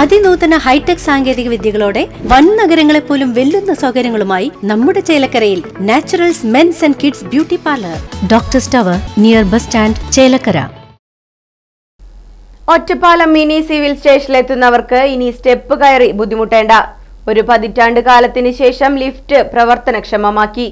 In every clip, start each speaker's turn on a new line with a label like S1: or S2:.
S1: അതിനൂതന hi tech സാങ്കേതിക വിദ്യകളോടെ വൻ നഗരങ്ങളെ പോലും വെല്ലുന്ന സൗകര്യങ്ങളുമായി നമ്മുടെ ചേലക്കരയിൽ naturals mens and kids beauty parlour. Doctor tower near bus stand Chelakkara.
S2: Ottapalam mini civil സ്റ്റേഷനിലെത്തുന്നവർക്ക് ഇനി സ്റ്റെപ്പ് കയറി ബുദ്ധിമുട്ടേണ്ട. ഒരു പതിറ്റാണ്ട് കാലത്തിന് ശേഷം ലിഫ്റ്റ് പ്രവർത്തനക്ഷമമാക്കി.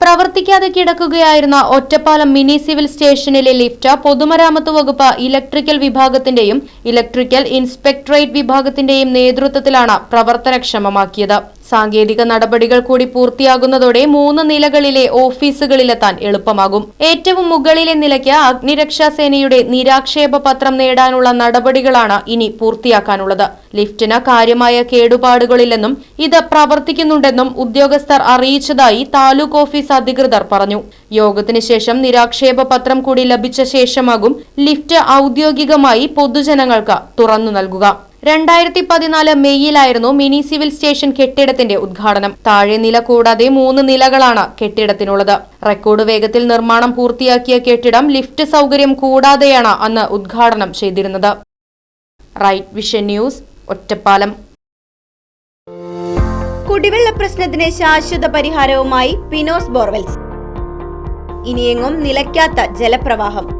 S3: പ്രവർത്തിക്കാതെ കിടക്കുകയായിരുന്ന ഒറ്റപ്പാലം മിനി സിവിൽ സ്റ്റേഷനിലെ ലിഫ്റ്റ് പൊതുമരാമത്ത് വകുപ്പ് ഇലക്ട്രിക്കൽ വിഭാഗത്തിന്റെയും ഇലക്ട്രിക്കൽ ഇൻസ്പെക്ടറേറ്റ് വിഭാഗത്തിന്റെയും നേതൃത്വത്തിലാണ് പ്രവർത്തനക്ഷമമാക്കിയത്. സാങ്കേതിക നടപടികൾ കൂടി പൂർത്തിയാകുന്നതോടെ മൂന്ന് നിലകളിലെ ഓഫീസുകളിലെത്താൻ എളുപ്പമാകും. ഏറ്റവും മുകളിലെ നിലയ്ക്ക് അഗ്നിരക്ഷാ സേനയുടെ നിരാക്ഷേപ പത്രം നേടാനുള്ള നടപടികളാണ് ഇനി പൂർത്തിയാക്കാനുള്ളത്. ലിഫ്റ്റിന് കാര്യമായ കേടുപാടുകളില്ലെന്നും ഇത് പ്രവർത്തിക്കുന്നുണ്ടെന്നും ഉദ്യോഗസ്ഥർ അറിയിച്ചതായി താലൂക്ക് ഓഫീസ് അധികൃതർ പറഞ്ഞു. യോഗത്തിന് ശേഷം നിരാക്ഷേപ പത്രം കൂടി ലഭിച്ച ശേഷമാകും ലിഫ്റ്റ് ഔദ്യോഗികമായി പൊതുജനങ്ങൾക്ക് തുറന്നു നൽകുക. രണ്ടായിരത്തി പതിനാല് മെയ്യിലായിരുന്നു മിനി സിവിൽ സ്റ്റേഷൻ കെട്ടിടത്തിന്റെ ഉദ്ഘാടനം. താഴെ നില കൂടാതെ മൂന്ന് നിലകളാണ് കെട്ടിടത്തിനുള്ളത്. റെക്കോർഡ് വേഗത്തിൽ നിർമ്മാണം പൂർത്തിയാക്കിയ കെട്ടിടം ലിഫ്റ്റ് സൗകര്യം കൂടാതെയാണ് അന്ന് ഉദ്ഘാടനം ചെയ്തിരുന്നത്. Right Vision News Ottapalam.
S4: കുടിവെള്ള പ്രശ്നത്തിന് ശാശ്വത പരിഹാരവുമായി പിനോസ് ബോർവെൽസ്. ഇനിയെങ്ങും നിലയ്ക്കാത്ത ജലപ്രവാഹം.